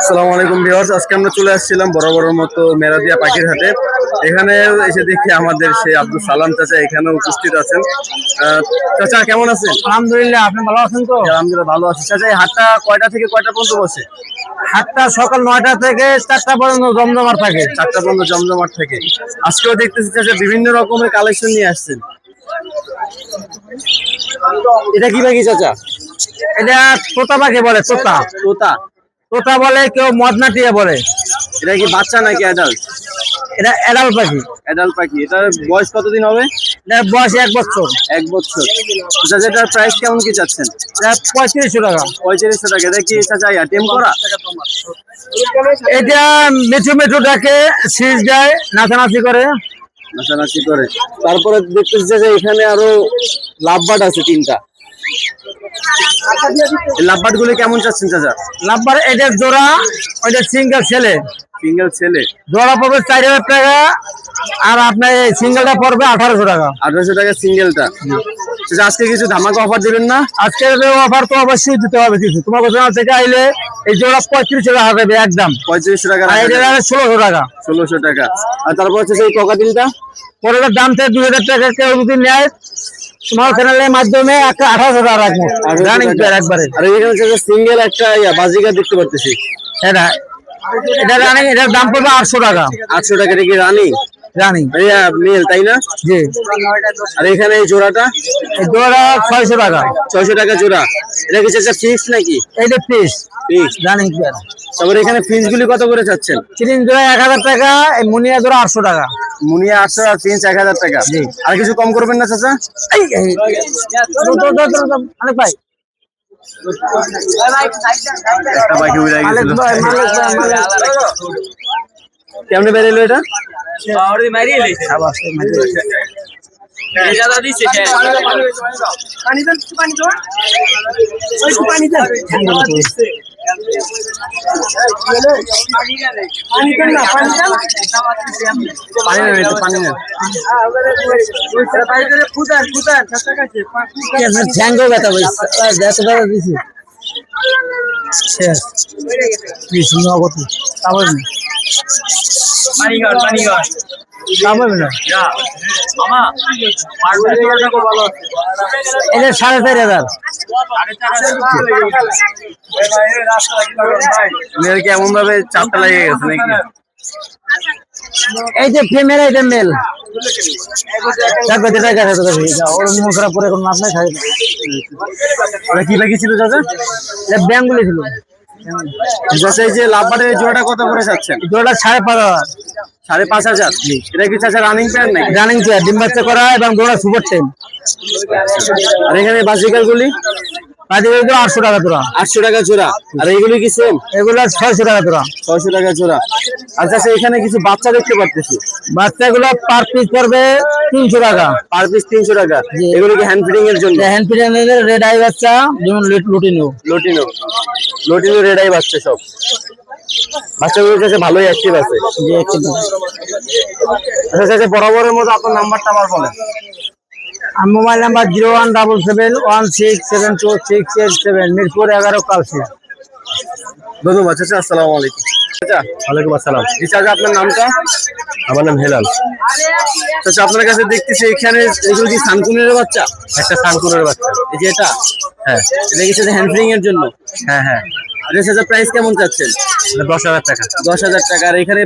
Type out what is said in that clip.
আসসালামু আলাইকুম ভিউয়ার্স আজকে আমরা চলে আসছিলাম বড় বড় মতো মেরাদিয়া পাখির হাটে। এখানে এসে দেখি আমাদের সেই আব্দুল সালাম চাচা এখানে উপস্থিত আছেন। চাচা কেমন আছেন? আলহামদুলিল্লাহ আপনি ভালো আছেন তো? আলহামদুলিল্লাহ ভালো আছি। চাচা এই হাটটা কয়টা থেকে কয়টা পর্যন্ত বসে? হাটটা সকাল নয়টা থেকে চারটা পর্যন্ত জমজমার থাকে। চারটা পর্যন্ত জমজমাট থেকে। আজকেও দেখতেছি চাচা বিভিন্ন রকমের কালেকশন নিয়ে আসছেন। এটা কি পাখি চাচা? এটা তোতা পাখি বলে তোতা। তোতা। তোতা বলে কেউ মদনা টিয়া বলে। এটা কি বাচ্চা নাকি অ্যাডাল্ট এটা এডাল পাখি। অ্যাডাল্ট পাখি। এটার বয়স কতদিন হবে? এটার বয়স এক বছর। এক বছর। চাচা এটার প্রাইস কেমন কি চাচ্ছেন? এটা পঁয়ত্রিশশো টাকা। পঁয়ত্রিশশো টাকা। এটা কি চাচা টেম করা? এটা মিঠু মেঠু ডাকে শীষ দেয় নাচানাচি করে। নাচানাচি করে। তারপরে দেখতেছি যে এখানে আরও লাভবাট আছে তিনটা। লাভবাটগুলো কেমন চাচ্ছেন চাচা? লাভবার এটা জোড়া ওইটা সিঙ্গেল ছেলে। সিঙ্গেল ছেলে। জোড়া পড়বে চার হাজার টাকা আর আপনার এই সিঙ্গেলটা পড়বে আঠারোশো টাকা। আঠারোশো টাকা সিঙ্গেলটা আজকে কিছু ধামাকা অফার দিবেন না? আজকের অফার তো অবশ্যই দিতে হবে কিছু। তোমার কোথাও থেকে আইলে এই জোড়া পঁয়ত্রিশশো টাকা দেবে একদম। পঁয়ত্রিশশো টাকা ষোলোশো টাকা। ষোলোশো টাকা। আর তারপর হচ্ছে সেই ককাতিলটা পরের দাম থেকে দুই হাজার টাকা কেউ যদি নেয় তোমার চ্যানেলের মাধ্যমে একটা আঠারোশো টাকা রাখব। রানিং প্লেয়ার একবারে। আর এখানে হচ্ছে সিঙ্গেল একটা ইয়া বাজিকা দেখতে পারতেছি। এটা এটা রানিং এটার দাম পড়বে আটশো টাকা। আটশো টাকা এটা কি রানি রানিং মেল তাই না? জি। আর এখানে এই জোড়াটা? এই জোড়া ছয়শো টাকা। ছয়শো টাকা জোড়া। এটা কি চাচা ফিক্স নাকি? ফিক্স রানিং প্লেয়ার তারপরে এখানে কত করে চাচ্ছেন? জোড়া এক হাজার টাকা এই মুনিয়া জোড়া আটশো টাকা। মুনিয়া আটশো আর ফিন্স এক হাজার টাকা। আর কিছু কম করবেন না চাচা? মালিক ভাই। একটা পাখি উড়ে গেছিল। কেমনে বেরিয়েলো এটা? আবার সে। মালিক ভাই। পানি পানি ব্যথা আর ব্যথা ব্যথা দিছি শেষ তারপর তারপর না এটা সাড়ে চার হাজার। এমন ভাবে চাপটা লেগে গেছে নাকি? এই যে ফিমেল এই যে মেল ওর মন খারাপ করে কি পাখি ছিল চাচা? এটা ব্যাঙ্গুলি ছিল। চাচা এই যে লাভবারের জোড়াটা কত করে চাচ্ছেন? জোড়া সাড়ে পাঁচ হাজার। সাড়ে পাঁচ হাজার। এটা কি চাচা রানিং নাকি? রানিং চেয়ার ডিম বাচ্চা করা এবং জোড়া সুপার টেন আর এখানে গুলি? আটশো টাকা আটশো টাকা জোড়া আর এইগুলি কি সেম এগুলো ছয়শো টাকা ছয়শো টাকা জোড়া এখানে কিছু বাচ্চা দেখতে পারতেছি। বাচ্চাগুলো পার পিস পড়বে তিনশো টাকা। পার পিস তিনশো টাকা। এগুলো কি হ্যান্ড ফিডিং এর জন্য? হ্যান্ড ফিডের রেড আই বাচ্চা যেমন লুটিনো লটিনো লটিনো রেডাই বাচ্চা সব। বাচ্চাগুলোর কাছে ভালোই অ্যাক্টিভ আছে। যে আচ্ছা চাচা বরাবরের মতো আপনার নাম্বারটা আবার বলেন। আর mobile number zero one double seven one six seven two six eight seven Mirpur এগারো কালসি ধন্যবাদ চাচা আসসালামু আলাইকুম। চাচা ওয়ালাইকুম আসসালাম। জি চাচা আপনার নামটা? আমার নাম হেলাল। চাচা আপনার কাছে দেখতেছি এখানে এগুলো কি সানকুনের বাচ্চা? একটা সানকুনের বাচ্চা। এই যে এটা? হ্যাঁ। এটা কি হ্যান্ড ফিডিং এর জন্য? হ্যাঁ হ্যাঁ। আর হাজার প্রাইস কেমন চাচ্ছেন? দশ হাজার টাকা। দশ হাজার টাকা। আর এখানে